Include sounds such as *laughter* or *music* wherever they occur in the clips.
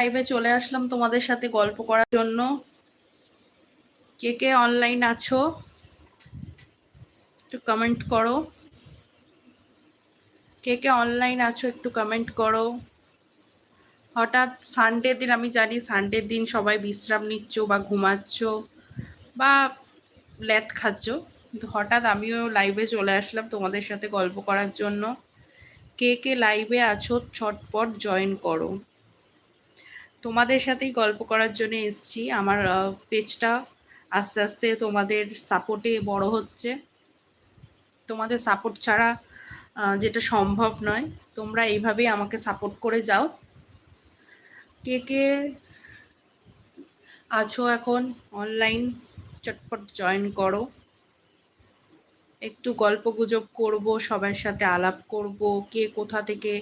লাইভে চলে আসলাম তোমাদের সাথে গল্প করার জন্য। কে কে অনলাইন আছো? একটু কমেন্ট করো। কে কে অনলাইন আছো একটু কমেন্ট করো। হঠাৎ সানডে দিন, আমি জানি সানডের দিন সবাই বিশ্রাম নিচ্ছ বা ঘুমাচ্ছ বা ল্যাথ খাচ্ছ। কিন্তু হঠাৎ আমিও লাইভে চলে আসলাম তোমাদের সাথে গল্প করার জন্য। কে কে লাইভে আছো, ছটপট জয়েন করো। তোমাদের সাথেই গল্প করার জন্য এসছি। আমার পেজটা আস্তে আস্তে তোমাদের সাপোর্টে বড় হচ্ছে। তোমাদের সাপোর্ট ছাড়া যেটা সম্ভব নয়। তোমরা এইভাবেই আমাকে সাপোর্ট করে যাও। কে কে আছো এখন অনলাইন চটপট জয়েন করো। একটু গল্প গুজব করব, সবার সাথে আলাপ করব, কে কোথা থেকে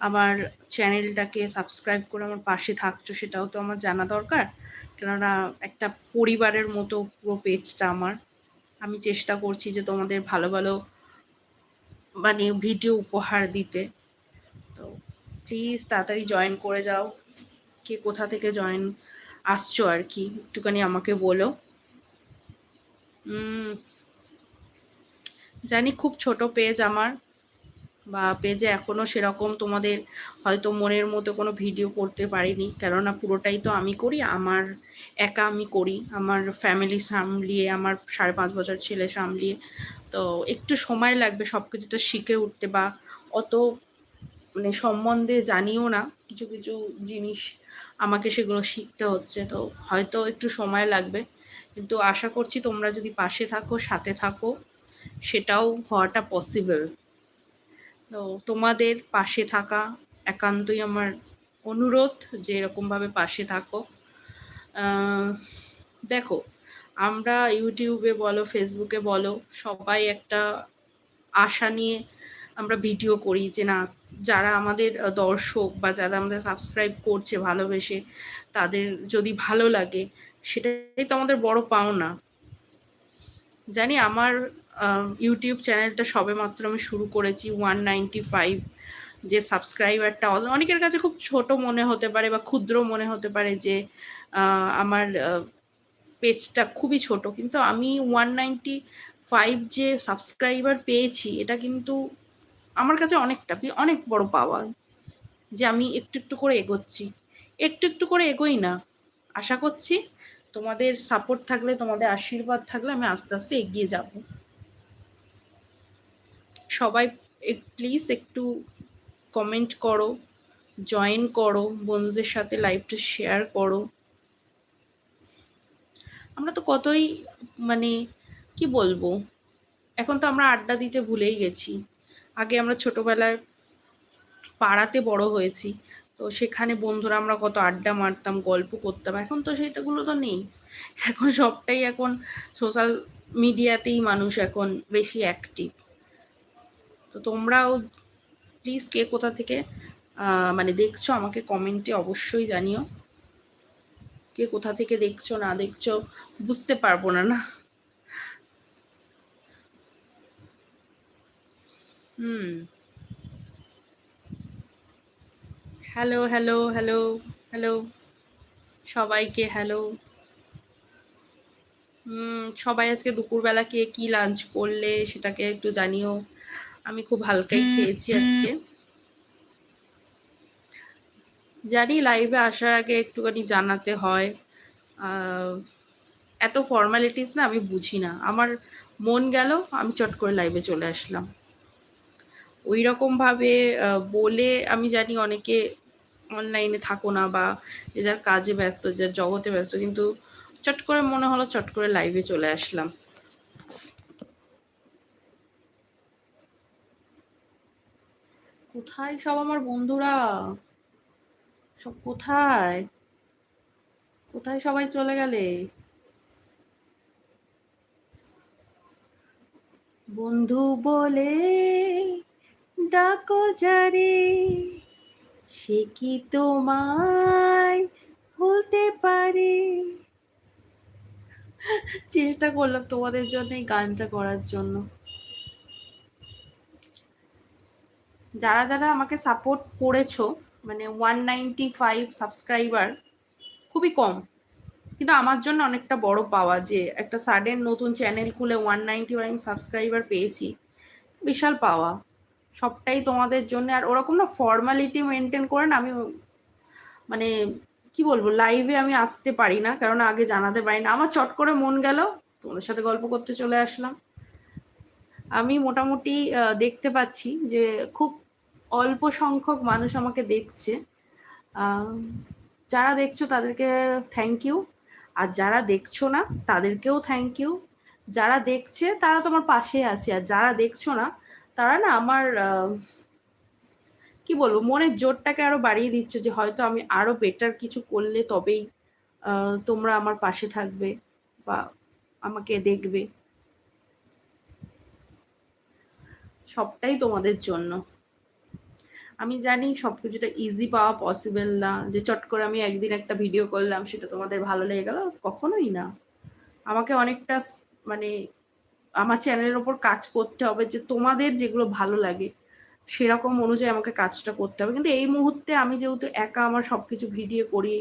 আমার চ্যানেলটাকে সাবস্ক্রাইব করে আমার পাশে থাকছো সেটাও তো আমার জানা দরকার। কেননা একটা পরিবারের মতো পুরো পেজটা আমার। আমি চেষ্টা করছি যে তোমাদের ভালো ভালো মানে ভিডিও উপহার দিতে। তো প্লিজ তাড়াতাড়ি জয়েন করে যাও। কে কোথা থেকে জয়েন আসছো আর কি? একটুখানি আমাকে বলো। জানি খুব ছোট পেজ আমার। বা পেজে এখনও সেরকম তোমাদের হয়তো মনের মতো কোনো ভিডিও করতে পারিনি। কেননা পুরোটাই তো আমি করি, আমার একা আমি করি, আমার ফ্যামিলি সামলিয়ে, আমার সাড়ে পাঁচ বছর ছেলে সামলিয়ে। তো একটু সময় লাগবে সব কিছুটা শিখে উঠতে বা অত মানে সম্বন্ধে জানিও না, কিছু কিছু জিনিস আমাকে সেগুলো শিখতে হচ্ছে। তো হয়তো একটু সময় লাগবে। কিন্তু আশা করছি তোমরা যদি পাশে থাকো, সাথে থাকো, সেটাও হওয়াটা পসিবল তো তোমাদের পাশে থাকা একান্তই আমার অনুরোধ যে এরকমভাবে পাশে থাকো। দেখো, আমরা ইউটিউবে বলো, ফেসবুকে বলো, সবাই একটা আশা নিয়ে আমরা ভিডিও করি যে না, যারা আমাদের দর্শক বা যারা আমাদের সাবস্ক্রাইব করছে, ভালোবেসে, তাদের যদি ভালো লাগে, সেটাই তো আমাদের বড় পাওনা। জানি আমার ইউটিউব চ্যানেলটা সবে মাত্র আমি শুরু করেছি ওয়ান নাইনটি ফাইভ যে সাবস্ক্রাইবারটা অনেকের কাছে খুব ছোট মনে হতে পারে বা ক্ষুদ্র মনে হতে পারে যে আমার পেজটা খুবই ছোট। কিন্তু আমি ওয়ান নাইনটি ফাইভ যে সাবস্ক্রাইবার পেয়েছি, এটা কিন্তু আমার কাছে অনেকটা, অনেক বড় পাওয়া। যে আমি একটু একটু করে এগোচ্ছি। একটু একটু করে এগোই না। আশা করছি তোমাদের সাপোর্ট থাকলে, তোমাদের আশীর্বাদ থাকলে আমি আস্তে আস্তে এগিয়ে যাব। সবাই প্লিজ একটু কমেন্ট করো জয়েন করো, বন্ধুদের সাথে লাইভটা শেয়ার করো। আমরা তো কতই মানে কি বলব? এখন তো আমরা আড্ডা দিতে ভুলেই গেছি। আগে আমরা ছোটোবেলায় পাড়াতে বড় হয়েছি, তো সেখানে বন্ধুরা আমরা কত আড্ডা মারতাম, গল্প করতাম। এখন তো সেটাগুলো তো নেই। এখন সবটাই এখন সোশ্যাল মিডিয়াতেই মানুষ এখন বেশি অ্যাক্টিভ তো তোমরাও প্লিজ কে কোথা থেকে মানে দেখছ আমাকে কমেন্টে অবশ্যই জানিও। কে কোথা থেকে দেখছ, না দেখছ, বুঝতে পারব না না। হুম। হ্যালো হ্যালো হ্যালো হ্যালো সবাইকে হ্যালো হুম, সবাই আজকে দুপুরবেলা কে কী লাঞ্চ করলে সেটাকে একটু জানিও। আমি খুব হালকাই খেয়েছি আজকে। জানি লাইভে আসার আগে একটুখানি জানাতে হয়। এত ফর্মালিটিস না আমি বুঝি না। আমার মন গেল, আমি চট করে লাইভে চলে আসলাম। ওই রকমভাবে বলে আমি জানি অনেকে অনলাইনে থাকো না বা যে যার কাজে ব্যস্ত যার জগতে ব্যস্ত, কিন্তু চট করে মনে হলো চট করে লাইভে চলে আসলাম। কোথায় সব আমার বন্ধুরা? সব কোথায়? কোথায় সবাই চলে গেলে? বন্ধু বলে ডাকো যারে, সে কি তোমায় ভুলতে পারে? চেষ্টা করলাম তোমাদের জন্য এই গানটা করার জন্য। যারা যারা আমাকে সাপোর্ট করেছ মানে ওয়ান নাইনটি ফাইভ সাবস্ক্রাইবার খুবই কম। কিন্তু আমার জন্য অনেকটা বড় পাওয়া যে একটা সাডেন নতুন চ্যানেল খুলে ওয়ান নাইনটি ফাইভ সাবস্ক্রাইবার পেয়েছি, বিশাল পাওয়া। সবটাই তোমাদের জন্য। আর ওরকম না ফর্মালিটি মেনটেন করে না, আমি মানে কি বলব লাইভে আমি আসতে পারি না, কারণ আগে জানাতে পারি না। আমার চট করে মন গেল, তোমাদের সাথে গল্প করতে চলে আসলাম। আমি মোটামুটি দেখতে পাচ্ছি যে খুব অল্প সংখ্যক মানুষ আমাকে দেখছে। যারা দেখছ তাদেরকে থ্যাংক ইউ আর যারা দেখছ না, তাদেরকেও থ্যাংক ইউ যারা দেখছে, তারা তোমার পাশে আছে। আর যারা দেখছ না, তারা না আমার কি বলব, মনের জোরটাকে আরও বাড়িয়ে দিচ্ছে যে হয়তো আমি আরও বেটার কিছু করলে তবেই তোমরা আমার পাশে থাকবে বা আমাকে দেখবে। সবটাই তোমাদের জন্য। আমি জানি সব কিছুটা ইজি পাওয়া পসিবল না। যে চট করে আমি একদিন একটা ভিডিও করলাম, সেটা তোমাদের ভালো লেগে গেল? কখনোই না। আমাকে অনেকটা মানে আমার চ্যানেলের ওপর কাজ করতে হবে যে তোমাদের যেগুলো ভালো লাগে, সেরকম অনুযায়ী আমাকে কাজটা করতে হবে। কিন্তু এই মুহূর্তে আমি যেহেতু একা আমার সব কিছু ভিডিও করি,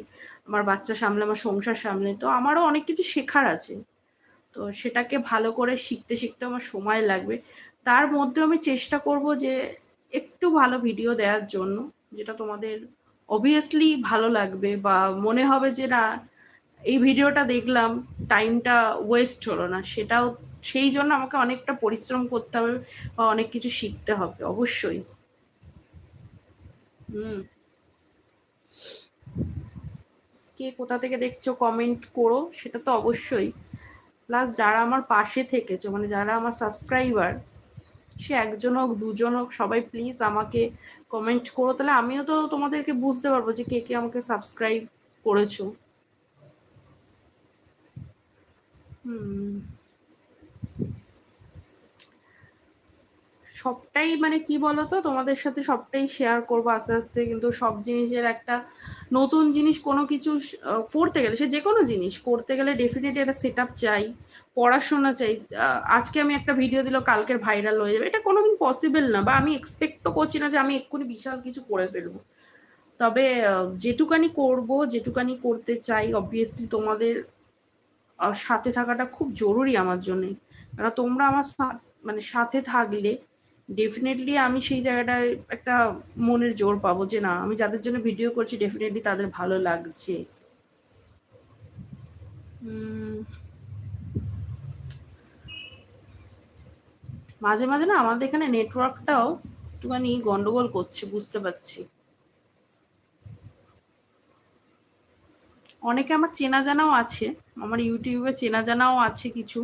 আমার বাচ্চা সামলে, আমার সংসার সামলে, তো আমারও অনেক কিছু শেখার আছে। তো সেটাকে ভালো করে শিখতে শিখতে আমার সময় লাগবে। তার মধ্যে আমি চেষ্টা করব যে একটু ভালো ভিডিও দেওয়ার জন্য, যেটা তোমাদের অবভিয়াসলি ভালো লাগবে বা মনে হবে যে না, এই ভিডিওটা দেখলাম টাইমটা ওয়েস্ট হলো না। সেটাও সেই জন্য আমাকে অনেকটা পরিশ্রম করতে হবে বা অনেক কিছু শিখতে হবে, অবশ্যই। হুম। কে কোথা থেকে দেখছ কমেন্ট করো, সেটা তো অবশ্যই। প্লাস যারা আমার পাশে থেকেছো মানে যারা আমার সাবস্ক্রাইবার সে একজন হোক, দুজন হোক, সবাই প্লিজ আমাকে কমেন্ট করো। তাহলে আমিও তো তোমাদেরকে বুঝতে পারব যে কে কে আমাকে সাবস্ক্রাইব করেছ। হুম। সবটাই মানে কি বলতো? তোমাদের সাথে সবটাই শেয়ার করব আস্তে আস্তে, কিন্তু সব জিনিসের একটা নতুন জিনিস কোনো কিছু করতে গেলে, সে যে কোনো জিনিস করতে গেলে ডেফিনেটলি একটা সেট আপ চাই। পড়াশোনা চাই আজকে আমি একটা ভিডিও দিল, কালকের ভাইরাল হয়ে যাবে। এটা কোনোদিন পসিবল না, বা আমি এক্সপেক্টও করছি না যে আমি এক্ষুনি বিশাল কিছু করে ফেলব। তবে যেটুকানি করব, যেটুকানি করতে চাই অবভিয়াসলি তোমাদের সাথে থাকাটা খুব জরুরি আমার জন্যে। কারণ তোমরা আমার মানে সাথে থাকলে ডেফিনেটলি আমি সেই জায়গাটায় একটা মনের জোর পাবো যে না, আমি যাদের জন্য ভিডিও করছি ডেফিনেটলি তাদের ভালো লাগছে। মাঝে মাঝে না আমাদের এখানে নেটওয়ার্কটাও একটুখানি গন্ডগোল করছে, বুঝতে পারছি। অনেকে আমার চেনা জানাও আছে, আমার ইউটিউবে চেনা জানাও আছে কিছু।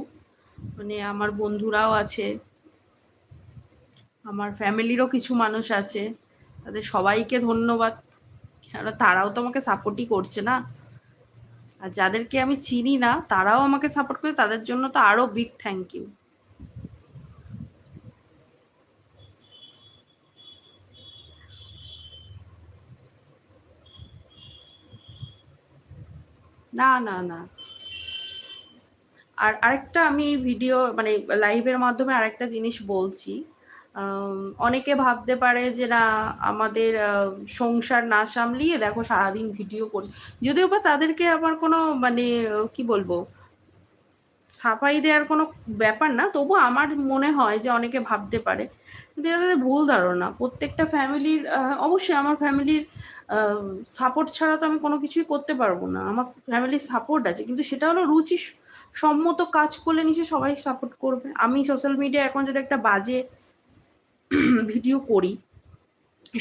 মানে আমার বন্ধুরাও আছে, আমার ফ্যামিলিরও কিছু মানুষ আছে, তাদের সবাইকে ধন্যবাদ। কেন তারাও তো আমাকে সাপোর্টই করছে না। আর যাদেরকে আমি চিনি না, তারাও আমাকে সাপোর্ট করে, তাদের জন্য তো আরও বিগ থ্যাংক ইউ না না না। আর আরেকটা আমি ভিডিও মানে লাইভের মাধ্যমে আরেকটা জিনিস বলছি। অনেকে ভাবতে পারে যে না, আমাদের সংসার না সামলিয়ে দেখো সারাদিন ভিডিও করছে। যদিও বা তাদেরকে আমার কোনো মানে কি বলব, সাফাই দেওয়ার কোনো ব্যাপার না, তবু আমার মনে হয় যে অনেকে ভাবতে পারে। কিন্তু এটা তাদের ভুল ধারণা। প্রত্যেকটা ফ্যামিলির অবশ্যই আমার ফ্যামিলির সাপোর্ট ছাড়া তো আমি কোনো কিছুই করতে পারব না। আমার ফ্যামিলির সাপোর্ট আছে, কিন্তু সেটা হলো রুচি সম্মত কাজ করলে নিশ্চয়ই সবাই সাপোর্ট করবে। আমি সোশ্যাল মিডিয়া এখন যদি একটা বাজে *clears throat* ভিডিও করি,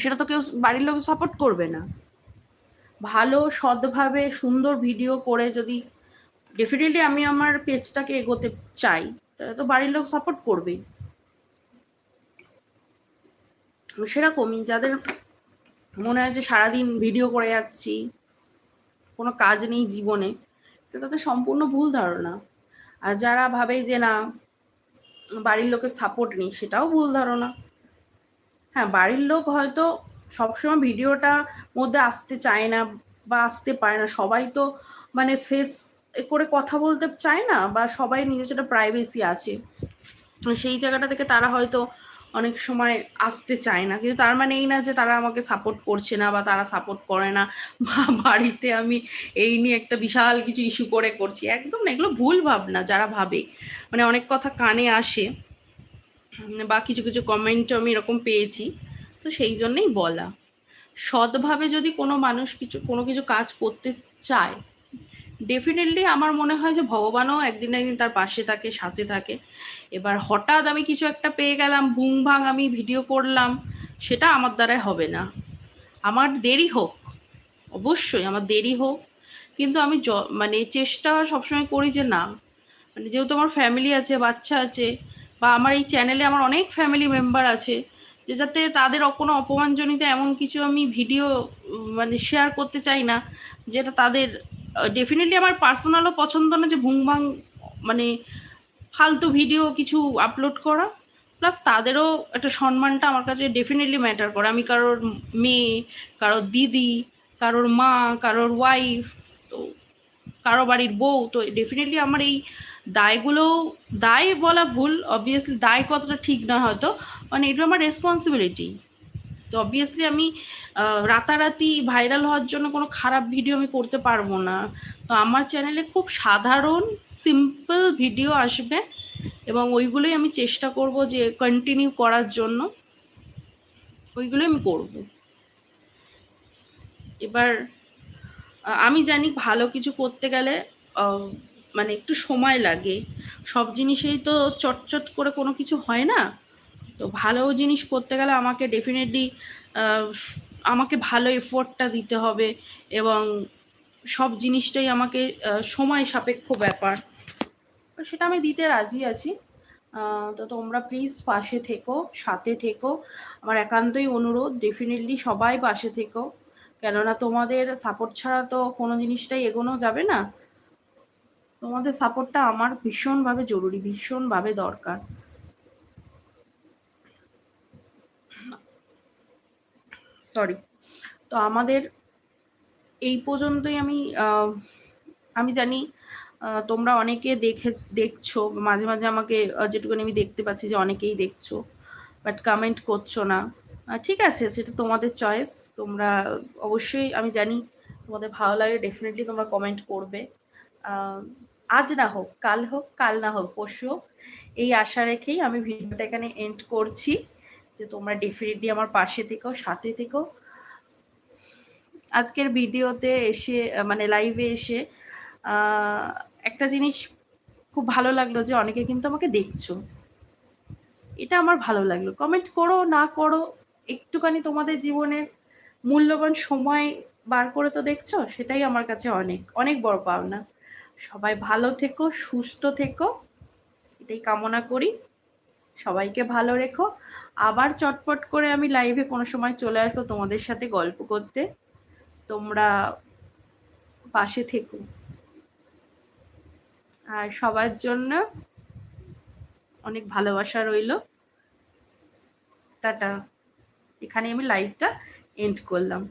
সেটা তো কেউ বাড়ির লোক সাপোর্ট করবে না। ভালো, সৎভাবে, সুন্দর ভিডিও করে যদি ডেফিনেটলি আমি আমার পেজটাকে এগোতে চাই, তাহলে তো বাড়ির লোক সাপোর্ট করবেই। সেরকমই যাদের মনে হয় যে সারাদিন ভিডিও করে যাচ্ছি, কোনো কাজ নেই জীবনে, তো তাদের সম্পূর্ণ ভুল ধারণা। আর যারা ভাবে যে না, বাড়ির লোকের সাপোর্ট নেই, সেটাও ভুল ধারণা। হ্যাঁ বাড়ির লোক হয়তো সবসময় ভিডিওটা মধ্যে আসতে চায় না বা আসতে পারে না। সবাই তো মানে ফেস করে কথা বলতে চায় না বা সবাই নিজস্ব একটা প্রাইভেসি আছে, সেই জায়গাটা থেকে তারা হয়তো অনেক সময় আসতে চায় না। কিন্তু তার মানে এই না যে তারা আমাকে সাপোর্ট করছে না বা তারা সাপোর্ট করে না *laughs* বা বাড়িতে আমি এই নিয়ে একটা বিশাল কিছু ইস্যু করে করছি। একদম না, এগুলো ভুল ভাবনা যারা ভাবে। মানে অনেক কথা কানে আসে। বা কিছু কিছু কমেন্টও আমি এরকম পেয়েছি। তো সেই জন্যেই বলা। সৎভাবে যদি কোনো মানুষ কিছু, কোনো কিছু কাজ করতে চায় ডেফিনেটলি আমার মনে হয় যে ভগবানও একদিন একদিন তার পাশে থাকে, সাথে থাকে। এবার হঠাৎ আমি কিছু একটা পেয়ে গেলাম বুং ভাং আমি ভিডিও করলাম, সেটা আমার দ্বারাই হবে না। আমার দেরি হোক, অবশ্যই আমার দেরি হোক, কিন্তু আমি মানে চেষ্টা সবসময় করি যে না। মানে যেহেতু আমার ফ্যামিলি আছে, বাচ্চা আছে, বা আমার এই চ্যানেলে আমার অনেক ফ্যামিলি মেম্বার আছে, যে যাতে তাদের কোনো অপমানজনিত এমন কিছু আমি ভিডিও মানে শেয়ার করতে চাই না, যেটা তাদের ডেফিনেটলি আমার পার্সোনালও পছন্দ না যে ভুংভাং মানে ফালতু ভিডিও কিছু আপলোড করা। প্লাস তাদেরও একটা সম্মানটা আমার কাছে ডেফিনেটলি ম্যাটার করে। আমি কারোর মেয়ে, কারোর দিদি, কারোর মা, কারোর ওয়াইফ তো কারও বাড়ির বউ, তো ডেফিনেটলি আমার এই দায়গুলো, দায় বলা ভুল অবভিয়াসলি দায় কতটা ঠিক না হয়তো মানে এটা আমার রেসপন্সিবিলিটি তো অবভিয়াসলি আমি রাতারাতি ভাইরাল হওয়ার জন্য কোনো খারাপ ভিডিও আমি করতে পারব না। তো আমার চ্যানেলে খুব সাধারণ সিম্পল ভিডিও আসবে এবং ওইগুলোই আমি চেষ্টা করব যে কন্টিনিউ করার জন্য। ওইগুলোই আমি করব। এবার আমি জানি ভালো কিছু করতে গেলে মানে একটু সময় লাগে। সব জিনিসেই তো চটচট করে কোনো কিছু হয় না? তো ভালো জিনিস করতে গেলে আমাকে ডেফিনেটলি আমাকে ভালো এফোর্টটা দিতে হবে এবং সব জিনিসটাই আমাকে সময় সাপেক্ষ ব্যাপার। সেটা আমি দিতে রাজি আছি। তো তোমরা প্লিজ পাশে থেকো, সাথে থেকো। আমার একান্তই অনুরোধ ডেফিনেটলি সবাই পাশে থেকো। কেননা তোমাদের সাপোর্ট ছাড়া তো কোনো জিনিসটাই এগোনো যাবে না। তোমাদের সাপোর্টটা আমার ভীষণভাবে জরুরি, ভীষণভাবে দরকার। সরি তো আমাদের এই পর্যন্তই আমি আমি জানি তোমরা অনেকে দেখে, দেখছ, মাঝে মাঝে আমাকে যেটুকুনি আমি দেখতে পাচ্ছি যে অনেকেই দেখছ বাট কমেন্ট করছ না। ঠিক আছে, সেটা তোমাদের চয়েস তোমরা অবশ্যই, আমি জানি তোমাদের ভালো লাগে ডেফিনেটলি তোমরা কমেন্ট করবে। আজ না হোক, কাল হোক, কাল না হোক, পরশু হোক, এই আশা রেখেই আমি ভিডিওটা এখানে এন্ড করছি। যে তোমরা ডেফিনেটলি আমার পাশে থেকো, সাথে থেকো। আজকের ভিডিওতে এসে মানে লাইভে এসে একটা জিনিস খুব ভালো লাগল যে অনেকে কিন্তু আমাকে দেখছ। এটা আমার ভালো লাগল। কমেন্ট করো, না করো, একটুখানি তোমাদের জীবনের মূল্যবান সময় বার করে তো দেখছ, সেটাই আমার কাছে অনেক অনেক বড় পাওনা। সবাই ভালো থেকো, সুস্থ থেকো। এটাই কামনা করি। সবাইকে ভালো রেখো। আবার চটপট করে আমি লাইভে কোনো সময় চলে আসব তোমাদের সাথে গল্প করতে। তোমরা পাশে থেকো। আর সবার জন্য অনেক ভালোবাসা রইল। টাটা। এখানে আমি লাইভটা এন্ড করলাম।